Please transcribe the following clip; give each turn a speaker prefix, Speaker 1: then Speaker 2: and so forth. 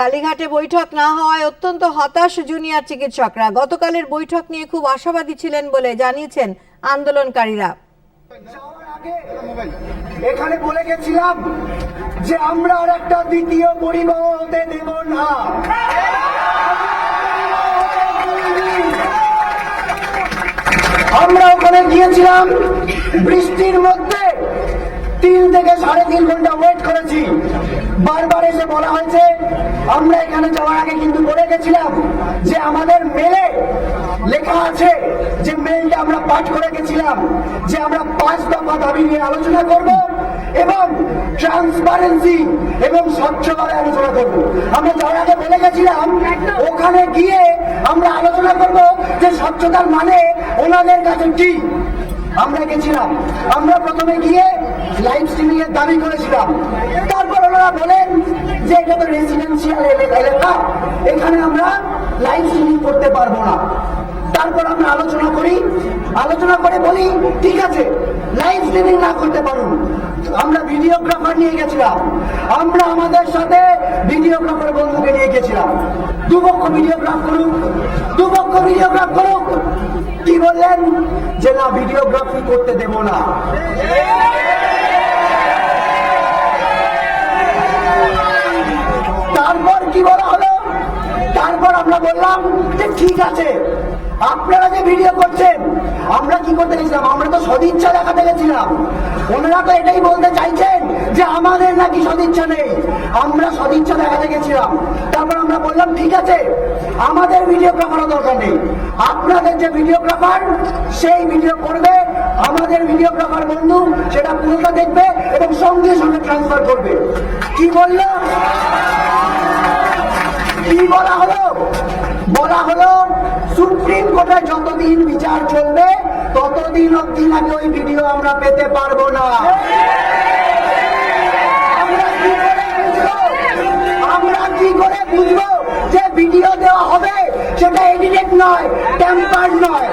Speaker 1: কালীঘাটে বৈঠক না হওয়ায় অত্যন্ত হতাশ জুনিয়র চিকিৎসকরা। গতকালের বৈঠক নিয়ে খুব আশাবাদী ছিলেন বলে জানিয়েছেন আন্দোলনকারীরা।
Speaker 2: এখানে বলে গেছিলাম যে আমরা আর একটা দ্বিতীয় পরিবহ হতে দেব না। আমরা ওখানে গিয়েছিলাম, বৃষ্টির মধ্যে তিন থেকে সাড়ে তিন ঘণ্টা ওয়েট করেছি। বারবার এসে বলা হয়েছে, আমরা এখানে যাওয়ার আগে কিন্তু বলে গেছিলাম যে আমাদের মেলে লেখা আছে যে মেলটা আমরা পাঠ করে গেছিলাম, যে আমরা পাঁচ দফা দাবি নিয়ে আলোচনা করব এবং ট্রান্সপারেন্সি এবং স্বচ্ছভাবে আলোচনা করব। আমরা যাওয়ার আগে বলে গেছিলাম, ওখানে গিয়ে আমরা আলোচনা করব যে স্বচ্ছতার মানে ওনাদের কাছে কি। আমরা গেছিলাম। আমরা প্রথমে গিয়ে লাইভ স্ট্রিমিং এর দাবি করেছিলাম। তারপর ওনারা বলেন যে এটা তো রেসিডেন্সিয়াল এলাকা, এখানে আমরা লাইভ স্ট্রিমিং করতে পারব না। তারপর আমরা আলোচনা করি। আলোচনা করে বলি, ঠিক আছে লাইভ স্ট্রিমিং না করতে পারুন। আমরা ভিডিওগ্রাফার নিয়ে গেছিলাম। আমরা আমাদের সাথে ভিডিওগ্রাফার বন্ধুকে নিয়ে গেছিলাম। দুপক্ষ ভিডিওগ্রাফ করুক, দুপক্ষ ভিডিওগ্রাফ করুক। বললেন যে না, ভিডিওগ্রাফি করতে দেব না। তারপর কি বলা হলো? তারপর আমরা বললাম যে ঠিক আছে, আপনারা যে ভিডিও করছেন, আমরা কি করতে গেছিলাম? আমরা তো সদিচ্ছা দেখাতে গেছিলাম। ওনারা তো এটাই বলতে চাইছেন যে আমাদের নাকি সদিচ্ছা নেই। আমরা সদিচ্ছা দেখাতে গেছিলাম। তারপর আমরা বললাম, ঠিক আছে, আমাদের ভিডিওগ্রাফারও দরকার নেই। আপনাদের যে ভিডিওগ্রাফার সেই ভিডিও করবে। আমাদের ভিডিওগ্রাফার বন্ধু, সেটা পুরোটা দেখবে এবং সঙ্গে সঙ্গে ট্রান্সফার করবে। কি বলল? কি বলা হলো? বলা হলো, সুপ্রিম কোর্টে যতদিন বিচার চলবে, ততদিন অব্দি নাকি ওই ভিডিও আমরা পেতে পারব না আমরা কি করে বুঝব আমরা কি করে এডিটেড নয় টেম্পার নয়।